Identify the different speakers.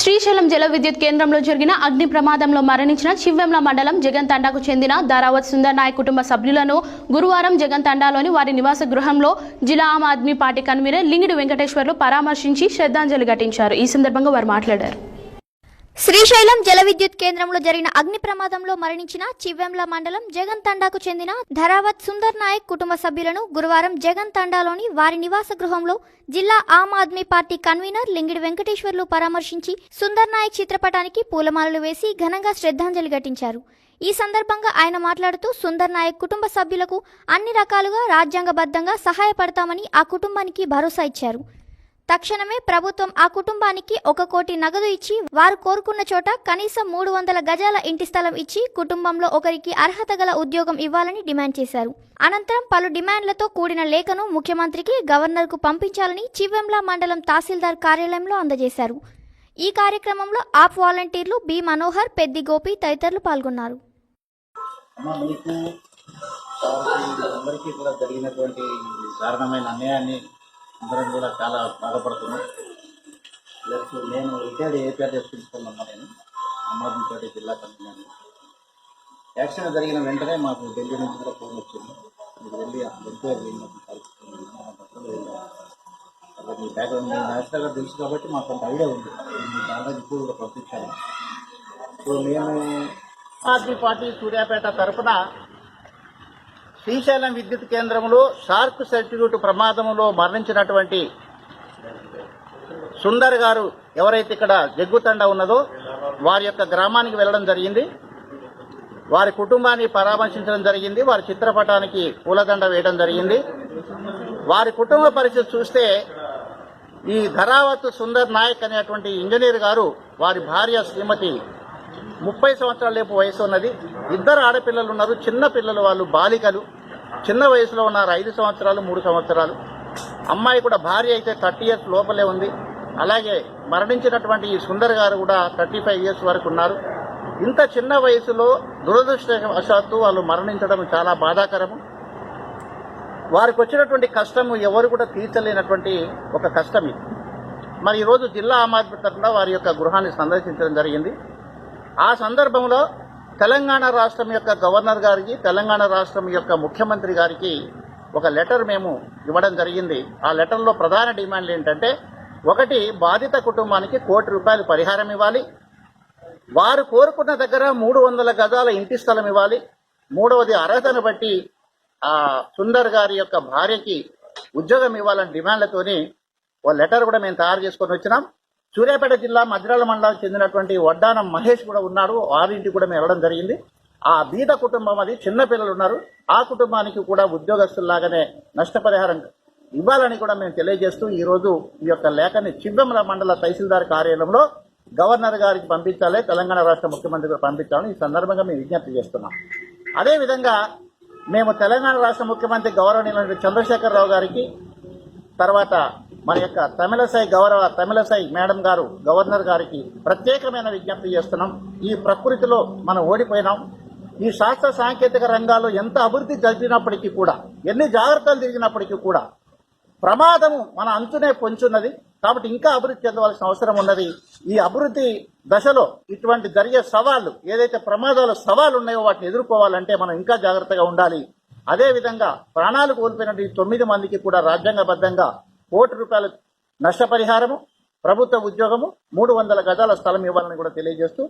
Speaker 1: శ్రీశైలం జల విద్యుత్ కేంద్రంలో జరిగిన అగ్ని ప్రమాదంలో మరణించిన చివ్వెంల మండలం జగన్ తండాకు చెందిన దారావత్ సుందర్ నాయక్ కుటుంబ సభ్యులను గురువారం జగన్ తండాలోని వారి నివాస గృహంలో జిల్లా ఆమ్ ఆద్మీ పార్టీ కన్వీనర్ లింగిడి వెంకటేశ్వర్లు పరామర్శించి శ్రద్ధాంజలి ఘటించారు. ఈ సందర్భంగా వారు మాట్లాడారు.
Speaker 2: శ్రీశైలం జల విద్యుత్ కేంద్రంలో జరిగిన అగ్ని ప్రమాదంలో మరణించిన చివ్వెంల మండలం జగన్ తండాకు చెందిన ధరావత్ సుందర్ నాయక్ కుటుంబ సభ్యులను గురువారం జగన్ తండాలోని వారి నివాస గృహంలో జిల్లా ఆమ్ ఆద్మీ పార్టీ కన్వీనర్ లింగిడి వెంకటేశ్వర్లు పరామర్శించి సుందర్ నాయక్ చిత్రపటానికి పూలమాలలు వేసి ఘనంగా శ్రద్ధాంజలి ఘటించారు. ఈ సందర్భంగా ఆయన మాట్లాడుతూ సుందర్ నాయక్ కుటుంబ సభ్యులకు అన్ని రకాలుగా రాజ్యాంగబద్ధంగా సహాయపడతామని ఆ కుటుంబానికి భరోసా ఇచ్చారు. తక్షణమే ప్రభుత్వం ఆ కుటుంబానికి ఒక కోటి నగదు ఇచ్చి వారు కోరుకున్న చోట కనీసం మూడు వందల గజాల ఇంటి స్థలం ఇచ్చి కుటుంబంలో ఒకరికి అర్హత గల ఉద్యోగం ఇవ్వాలని డిమాండ్ చేశారు. అనంతరం పలు డిమాండ్లతో కూడిన లేఖను ముఖ్యమంత్రికి గవర్నర్కు పంపించాలని చివెంల మండలం తహసీల్దార్ కార్యాలయంలో అందజేశారు. ఈ కార్యక్రమంలో ఆప్ వాలంటీర్లు బి మనోహర్ పెద్ది గోపి తదితరులు పాల్గొన్నారు.
Speaker 3: అందరికీ కూడా జరిగినటువంటి దారుణమైన అన్యాయాన్ని అందరం కూడా చాలా బాధపడుతున్నాం. ప్లస్ నేను రిటైర్డ్ ఏపీఆర్ ప్రిన్సిపల్ నేను అమ్మాదిపేట జిల్లా కమిషనర్ యాక్సిడెంట్ జరిగిన వెంటనే మాకు ఢిల్లీ నుంచి కూడా ఫోన్ వచ్చింది. మీరు వెళ్ళి ఎంక్వైరీ చేయండి పరిస్థితి మీ బ్యాక్గ్రౌండ్ మీ నేషనల్గా తెలుసు కాబట్టి మాకు కొంత ఐడియా ఉంది. మీ బాగా ఇప్పుడు కూడా పంపించాను సో నేను ఆర్టీ పార్టీ సూర్యాపేట తరఫున శ్రీశైలం విద్యుత్ కేంద్రంలో షార్క్ సర్క్యూట్ ప్రమాదంలో మరణించినటువంటి సుందర్ గారు ఎవరైతే ఇక్కడ జగ్గుతండ ఉన్నదో వారి యొక్క గ్రామానికి వెళ్ళడం జరిగింది. వారి కుటుంబాన్ని పరామర్శించడం జరిగింది. వారి చిత్రపటానికి పూలదండ వేయడం జరిగింది. వారి కుటుంబ పరిస్థితి చూస్తే ఈ ధరావత్ సుందర్ నాయక్ అనేటువంటి ఇంజనీర్ గారు వారి భార్య శ్రీమతి ముప్పై సంవత్సరాల లేపు వయసు ఉన్నది. ఇద్దరు ఆడపిల్లలు ఉన్నారు. చిన్న పిల్లలు వాళ్ళు బాలికలు. చిన్న వయసులో ఉన్నారు. ఐదు సంవత్సరాలు మూడు సంవత్సరాలు. అమ్మాయి కూడా భార్య అయితే థర్టీ ఇయర్స్ లోపలే ఉంది. అలాగే మరణించినటువంటి ఈ సుందర్ గారు కూడా థర్టీ ఫైవ్ ఇయర్స్ వరకు ఉన్నారు. ఇంత చిన్న వయసులో దురదృష్టవశాత్తు వాళ్ళు మరణించడం చాలా బాధాకరము. వారికి వచ్చినటువంటి కష్టము ఎవరు కూడా తీర్చలేనటువంటి ఒక కష్టం ఇది. మరి ఈరోజు జిల్లా ఆమ్ తరఫున వారి యొక్క గృహాన్ని సందర్శించడం జరిగింది. ఆ సందర్భంలో తెలంగాణ రాష్ట్రం యొక్క గవర్నర్ గారికి తెలంగాణ రాష్ట్రం యొక్క ముఖ్యమంత్రి గారికి ఒక లెటర్ మేము ఇవ్వడం జరిగింది. ఆ లెటర్లో ప్రధాన డిమాండ్లు ఏంటంటే ఒకటి బాధిత కుటుంబానికి కోటి రూపాయలు పరిహారం ఇవ్వాలి. వారు కోరుకున్న దగ్గర మూడు వందల గజాల ఇంటి స్థలం ఇవ్వాలి. మూడవది అర్హతను బట్టి ఆ సుందర్ గారి యొక్క భార్యకి ఉద్యోగం ఇవ్వాలని డిమాండ్లతోని ఓ లెటర్ కూడా మేము తయారు చేసుకొని వచ్చినాం. సూర్యాపేట జిల్లా మద్రాల మండలానికి చెందినటువంటి వడ్డానం మహేష్ కూడా ఉన్నాడు వారింటికి కూడా మేము వెళ్ళడం జరిగింది. ఆ బీద కుటుంబం అది చిన్నపిల్లలు ఉన్నారు. ఆ కుటుంబానికి కూడా ఉద్యోగస్తుల్లాగానే నష్టపరిహారం ఇవ్వాలని కూడా మేము తెలియజేస్తూ ఈరోజు ఈ యొక్క లేఖని చివ్వెమల మండల తహసీల్దార్ కార్యాలయంలో గవర్నర్ గారికి పంపించాలి తెలంగాణ రాష్ట్ర ముఖ్యమంత్రి కూడా పంపించాలని ఈ సందర్భంగా మేము విజ్ఞప్తి చేస్తున్నాం. అదేవిధంగా మేము తెలంగాణ రాష్ట్ర ముఖ్యమంత్రి గౌరవనీయులైన చంద్రశేఖరరావు గారికి తర్వాత మన యొక్క తమిళసై గౌరవ తమిళసై మేడం గారు గవర్నర్ గారికి ప్రత్యేకమైన విజ్ఞప్తి చేస్తున్నాం. ఈ ప్రకృతిలో మనం ఓడిపోయినాం. ఈ శాస్త్ర సాంకేతిక రంగాల్లో ఎంత అభివృద్ధి జరిగినప్పటికీ కూడా ఎన్ని జాగ్రత్తలు తిరిగినప్పటికీ కూడా ప్రమాదము మన అంచునే పొంచున్నది. కాబట్టి ఇంకా అభివృద్ధి చెందవలసిన అవసరం ఉన్నది. ఈ అభివృద్ధి దశలో ఇటువంటి జరిగే సవాళ్ళు ఏదైతే ప్రమాదాలు సవాళ్ళు ఉన్నాయో వాటిని ఎదుర్కోవాలంటే మనం ఇంకా జాగ్రత్తగా ఉండాలి. అదేవిధంగా ప్రాణాలు కోల్పోయిన ఈ తొమ్మిది మందికి కూడా రాజ్యాంగబద్ధంగా కోటి రూపాయల నష్టపరిహారము ప్రభుత్వ ఉద్యోగము మూడు వందల గజాల స్థలం ఇవ్వాలని కూడా తెలియజేస్తూ